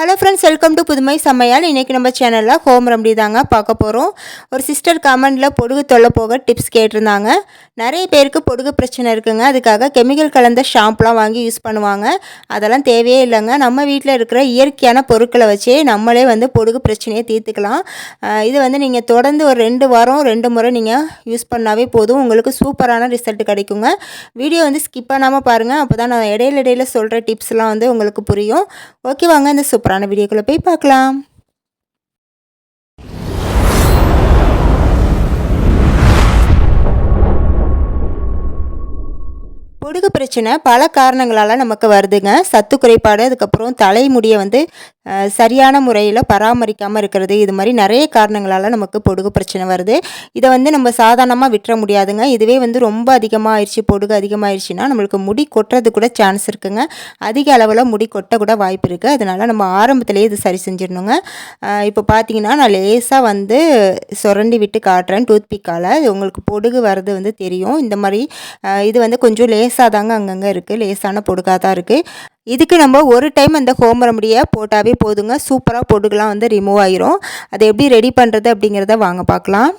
Hello friends welcome to புதுமை சமையல். இன்றைக்கி நம்ம சேனலில் ஹோம் ரெமடி தாங்க பார்க்க போகிறோம் ஒரு சிஸ்டர் கமெண்டில் பொடுகு தொல்லை போக டிப்ஸ் கேட்டிருந்தாங்க. நிறைய பேருக்கு பொடுகு பிரச்சனை இருக்குங்க. அதுக்காக கெமிக்கல் கலந்த ஷாம்புலாம் வாங்கி யூஸ் பண்ணுவாங்க. அதெல்லாம் தேவையே இல்லைங்க. நம்ம வீட்டில் இருக்கிற இயற்கையான பொருட்களை வச்சே நம்மளே வந்து பொடுகு பிரச்சனையை தீர்த்துக்கலாம். இது வந்து நீங்கள் தொடர்ந்து ஒரு ரெண்டு வாரம் ரெண்டு முறை நீங்கள் யூஸ் பண்ணாவே போதும். உங்களுக்கு சூப்பரான ரிசல்ட் கிடைக்குங்க. வீடியோ வந்து ஸ்கிப் பண்ணாமல் பாருங்கள் அப்போ தான் நான் இடையில இடையில சொல்கிற டிப்ஸ்லாம் வந்து உங்களுக்கு புரியும். ஓகே வாங்க இந்த சூப்பரான வீடியோக்குள்ளே போய் பார்க்கலாம். பொடுகு பிரச்சனை பல காரணங்களால் நமக்கு வருதுங்க. சத்து குறைபாடு அதுக்கப்புறம் தலைமுடியை வந்து சரியான முறையில் பராமரிக்காமல் இருக்கிறது. இது மாதிரி நிறைய காரணங்களால் நமக்கு பொடுகு பிரச்சனை வருது. இதை வந்து நம்ம சாதாரணமாக விட்டுற முடியாதுங்க. இதுவே வந்து ரொம்ப அதிகமாக ஆயிடுச்சு பொடுகு அதிகமாகிடுச்சுன்னா நம்மளுக்கு முடி கொட்டுறது கூட சான்ஸ் இருக்குங்க. அதிக அளவில் முடி கொட்ட கூட வாய்ப்பு இருக்குது அதனால் நம்ம ஆரம்பத்திலேயே இது சரி செஞ்சிடணுங்க. இப்போ பார்த்தீங்கன்னா நான் லேசாக வந்து சுரண்டி விட்டு காட்டுறேன் டூத் பிக்கால் உங்களுக்கு பொடுகு வர்றது வந்து தெரியும். இந்த மாதிரி இது வந்து கொஞ்சம் லேஸ் லேசாக தாங்க அங்கங்கே இருக்குது லேசான பொடுக்காக தான் இருக்குது இதுக்கு நம்ம ஒரு டைம் அந்த ஹோம் ரெமடியை போட்டாவே போதுங்க. சூப்பராக பொடுகுலாம் வந்து ரிமூவ் ஆயிரும். அதை எப்படி ரெடி பண்ணுறது அப்படிங்கிறத வாங்க பார்க்கலாம்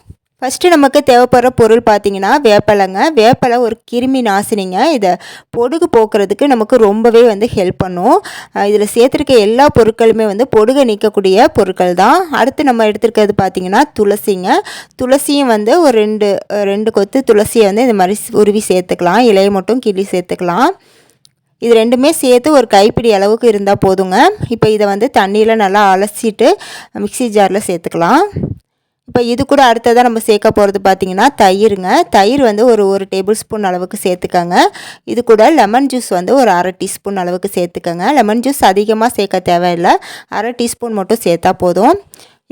ஃபஸ்ட்டு நமக்கு தேவைப்படுற பொருள் பார்த்தீங்கன்னா வேப்பலைங்க. வேப்பலை ஒரு கிருமி நாசினிங்க. இதை பொடுகு போக்குறதுக்கு நமக்கு ரொம்பவே வந்து ஹெல்ப் பண்ணும். இதில் சேர்த்துருக்க எல்லா பொருட்களுமே வந்து பொடுகை நீக்கக்கூடிய பொருட்கள் தான். அடுத்து நம்ம எடுத்துருக்கிறது பார்த்தீங்கன்னா துளசிங்க. துளசியும் வந்து ஒரு ரெண்டு ரெண்டு கொத்து துளசியை வந்து இந்த மாதிரி உருவி சேர்த்துக்கலாம். இலையை மட்டும் கிள்ளி சேர்த்துக்கலாம். இது ரெண்டுமே சேர்த்து ஒரு கைப்பிடி அளவுக்கு இருந்தால் போதுங்க. இப்போ இதை வந்து தண்ணியில் நல்லா அலசிட்டு மிக்ஸி ஜாரில் சேர்த்துக்கலாம். இப்போ இது கூட அடுத்ததாக நம்ம சேர்க்க போகிறது பார்த்தீங்கன்னா தயிருங்க. தயிர் வந்து ஒரு ஒரு டேபிள் ஸ்பூன் அளவுக்கு சேர்த்துக்கோங்க. இது கூட லெமன் ஜூஸ் வந்து ஒரு அரை டீஸ்பூன் அளவுக்கு சேர்த்துக்கோங்க. லெமன் ஜூஸ் அதிகமாக சேர்க்க தேவையில்லை. அரை டீஸ்பூன் மட்டும் சேர்த்தா போதும்.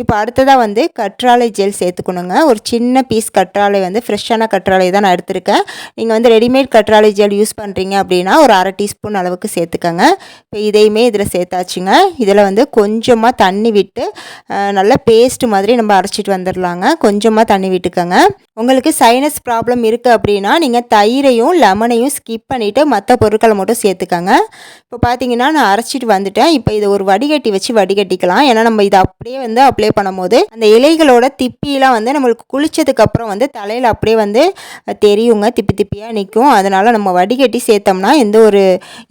இப்போ அடுத்ததாக வந்து கற்றாழை ஜெல் சேர்த்துக்கணுங்க. ஒரு சின்ன பீஸ் கற்றாழை வந்து ஃப்ரெஷ்ஷான கற்றாழை தான் நான் எடுத்திருக்கேன். நீங்கள் வந்து ரெடிமேட் கற்றாழை ஜெல் யூஸ் பண்ணுறீங்க அப்படின்னா ஒரு அரை டீஸ்பூன் அளவுக்கு சேர்த்துக்கோங்க. இப்போ இதையுமே இதில் சேர்த்தாச்சுங்க. இதில் வந்து கொஞ்சமாக தண்ணி விட்டு நல்லா பேஸ்ட் மாதிரி நம்ம அரைச்சிட்டு வந்துடலாங்க கொஞ்சமாக தண்ணி விட்டுக்கோங்க. உங்களுக்கு சைனஸ் ப்ராப்ளம் இருக்குது அப்படின்னா நீங்கள் தயிரையும் லெமனையும் ஸ்கிப் பண்ணிவிட்டு மற்ற பொருட்களை மட்டும் சேர்த்துக்கங்க. இப்போ பார்த்தீங்கன்னா நான் அரைச்சிட்டு வந்துட்டேன். இப்போ இதை ஒரு வடிகட்டி வச்சு வடிகட்டிக்கலாம். ஏன்னா நம்ம இதை அப்படியே வந்து அப்ளை பண்ணும்போது அந்த இலைகளோட திப்பிலாம் வந்து நம்மளுக்கு குளித்ததுக்கப்புறம் வந்து தலையில் அப்படியே வந்து தெரியுங்க. திப்பி திப்பியாக நிற்கும் அதனால் நம்ம வடிகட்டி சேர்த்தோம்னா எந்த ஒரு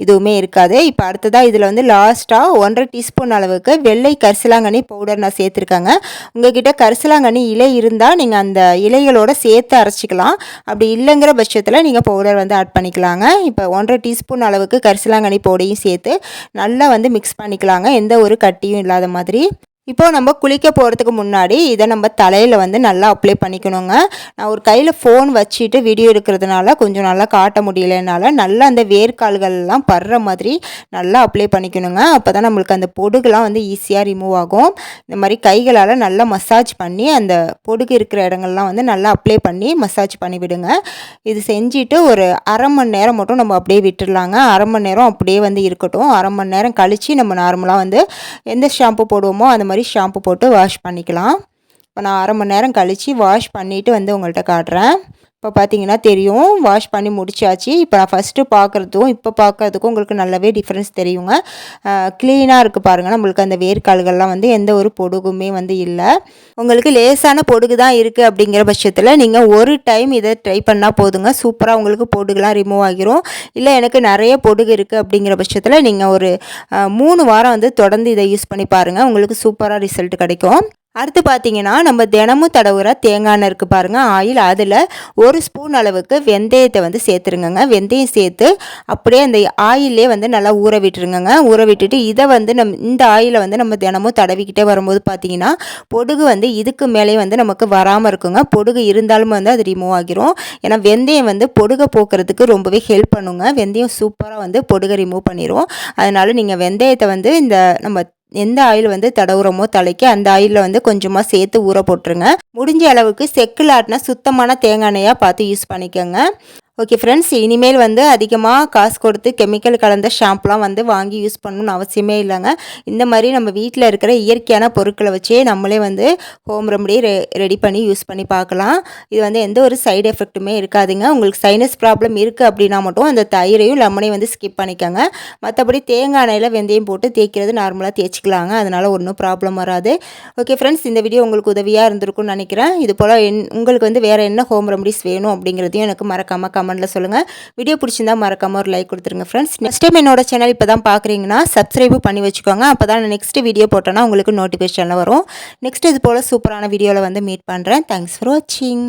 இதுவுமே இருக்காது. இப்போ அடுத்ததாக இதில் வந்து லாஸ்ட்டாக ஒன்றரை டீஸ்பூன் அளவுக்கு வெள்ளை கரிசலாங்கண்ணி பவுடர் நான் சேர்த்துருக்கேங்க. உங்ககிட்ட கரிசலாங்கண்ணி இலை இருந்தால் நீங்கள் அந்த இலைகளோட சேர்த்து அரைச்சிக்கலாம். அப்படி இல்லைங்கிற பட்சத்தில் நீங்கள் பவுடர் வந்து ஆட் பண்ணிக்கலாங்க. இப்போ ஒன்றரை டீஸ்பூன் அளவுக்கு கரிசலாங்கண்ணி பவுடையும் சேர்த்து நல்லா வந்து மிக்ஸ் பண்ணிக்கலாங்க. எந்த ஒரு கட்டியும் இல்லாத மாதிரி. இப்போது நம்ம குளிக்க போகிறதுக்கு முன்னாடி இதை நம்ம தலையில் வந்து நல்லா அப்ளை பண்ணிக்கணுங்க. நான் ஒரு கையில் ஃபோன் வச்சுட்டு வீடியோ எடுக்கிறதுனால கொஞ்சம் நல்லா காட்ட முடியலனால நல்லா அந்த வேர்க்கால்கள்லாம் படுற மாதிரி நல்லா அப்ளை பண்ணிக்கணுங்க. அப்போ தான் நம்மளுக்கு அந்த பொடுகுலாம் வந்து ஈஸியாக ரிமூவ் ஆகும். இந்த மாதிரி கைகளால் நல்லா மசாஜ் பண்ணி அந்த பொடுகு இருக்கிற இடங்கள்லாம் வந்து நல்லா அப்ளை பண்ணி மசாஜ் பண்ணிவிடுங்க இது செஞ்சுட்டு ஒரு அரை மணி நேரம் மட்டும் நம்ம அப்படியே விட்டுடலாங்க அரை மணி நேரம் அப்படியே வந்து இருக்கட்டும். அரை மணி நேரம் கழித்து நம்ம நார்மலாக வந்து எந்த ஷாம்பு போடுவோமோ அந்த மாதிரி ஷாம்பு போட்டு வாஷ் பண்ணிக்கலாம். இப்போ நான் அரை மணி நேரம் கழித்து வாஷ் பண்ணிவிட்டு வந்து உங்கள்கிட்ட காட்டுறேன். இப்போ பார்த்தீங்கன்னா தெரியும். வாஷ் பண்ணி முடிச்சாச்சு. இப்போ நான் ஃபஸ்ட்டு பார்க்குறதுக்கும் இப்போ பார்க்கறதுக்கும் உங்களுக்கு நல்லாவே டிஃப்ரென்ஸ் தெரியுங்க. க்ளீனாக இருக்குது பாருங்கள் நம்மளுக்கு அந்த வேர்க்கால்கள்லாம் வந்து எந்த ஒரு பொடுகுமே வந்து இல்லை. உங்களுக்கு லேசான பொடுகு தான் இருக்குது அப்படிங்கிற பட்சத்தில் நீங்கள் ஒரு டைம் இதை ட்ரை பண்ணால் போதுங்க. சூப்பராக உங்களுக்கு பொடுகுலாம் ரிமூவ் ஆகிரும். இல்லை எனக்கு நிறைய பொடுகு இருக்குது அப்படிங்கிற பட்சத்தில் நீங்கள் ஒரு மூணு வாரம் வந்து தொடர்ந்து இதை யூஸ் பண்ணி பாருங்கள் உங்களுக்கு சூப்பராக ரிசல்ட் கிடைக்கும். அடுத்து பார்த்தீங்கன்னா நம்ம தினமும் தடவுற தேங்காய் எண்ணெய் இருக்குது பாருங்கள் ஆயில் அதில் ஒரு ஸ்பூன் அளவுக்கு வெந்தயத்தை வந்து சேர்த்துருங்கங்க. வெந்தயம் சேர்த்து அப்படியே அந்த ஆயிலே வந்து நல்லா ஊற விட்டுருங்கங்க. ஊற விட்டுட்டு இதை வந்து நம் இந்த ஆயிலை வந்து நம்ம தினமும் தடவிக்கிட்டே வரும்போது பார்த்தீங்கன்னா பொடுகு வந்து இதுக்கு மேலே வந்து நமக்கு வராமல் இருக்குங்க. பொடுகு இருந்தாலும் வந்து அது ரிமூவ் ஆகிரும். ஏன்னா வெந்தயம் வந்து பொடுகை போக்குறதுக்கு ரொம்பவே ஹெல்ப் பண்ணுங்க. வெந்தயம் சூப்பராக வந்து பொடுகை ரிமூவ் பண்ணிடும் அதனால நீங்கள் வெந்தயத்தை வந்து இந்த நம்ம எந்த ஆயில் வந்து தடவுறோமோ தலைக்கு அந்த ஆயிலில் வந்து கொஞ்சமாக சேர்த்து ஊற போட்டுருங்க. முடிஞ்ச அளவுக்கு செக்கில் ஆட்டின சுத்தமான தேங்காய் எண்ணெயாக பார்த்து யூஸ் பண்ணிக்கோங்க. ஓகே ஃப்ரெண்ட்ஸ் இனிமேல் வந்து அதிகமாக காசு கொடுத்து கெமிக்கல் கலந்த ஷாம்புலாம் வந்து வாங்கி யூஸ் பண்ணணும்னு அவசியமே இல்லைங்க. இந்த மாதிரி நம்ம வீட்டில் இருக்கிற இயற்கையான பொருட்களை வச்சே நம்மளே வந்து ஹோம் ரெமடி ரெ ரெடி பண்ணி யூஸ் பண்ணி பார்க்கலாம். இது வந்து எந்த ஒரு சைடு எஃபெக்ட்டுமே இருக்காதுங்க. உங்களுக்கு சைனஸ் ப்ராப்ளம் இருக்குது அப்படின்னா மட்டும் அந்த தயிரையும் லெமனையும் வந்து ஸ்கிப் பண்ணிக்கோங்க. மற்றபடி தேங்காய் எண்ணெயில் வெந்தயம் போட்டு தேய்க்கிறது நார்மலாக தேய்ச்சிக்கலாங்க. அதனால் ஒன்றும் ப்ராப்ளம் வராது. ஓகே ஃப்ரெண்ட்ஸ் இந்த வீடியோ உங்களுக்கு உதவியாக இருந்திருக்கும்னு நினைக்கிறேன். இது போல் என் உங்களுக்கு வந்து வேறு என்ன ஹோம் ரெமடிஸ் வேணும் அப்படிங்கிறதையும் எனக்கு மறக்காமல் கமெண்ட்டில் சொல்லுங்கள் வீடியோ பிடிச்சிருந்தா மறக்காமல் ஒரு லைக் கொடுத்துருங்க ஃப்ரெண்ட்ஸ் நெக்ஸ்ட் டைம் என்னோட சேனல் இப்போ தான் பார்க்குறீங்கன்னா சப்ஸ்கிரைப் பண்ணி வச்சுக்கோங்க. அப்போ தான் நெக்ஸ்ட் வீடியோ போட்டோன்னா உங்களுக்கு நோட்டிஃபிகேஷனில் வரும். நெக்ஸ்ட் இது போல் சூப்பரான வீடியோவில் வந்து மீட் பண்ணுறேன் தேங்க்ஸ் ஃபார் வாட்சிங்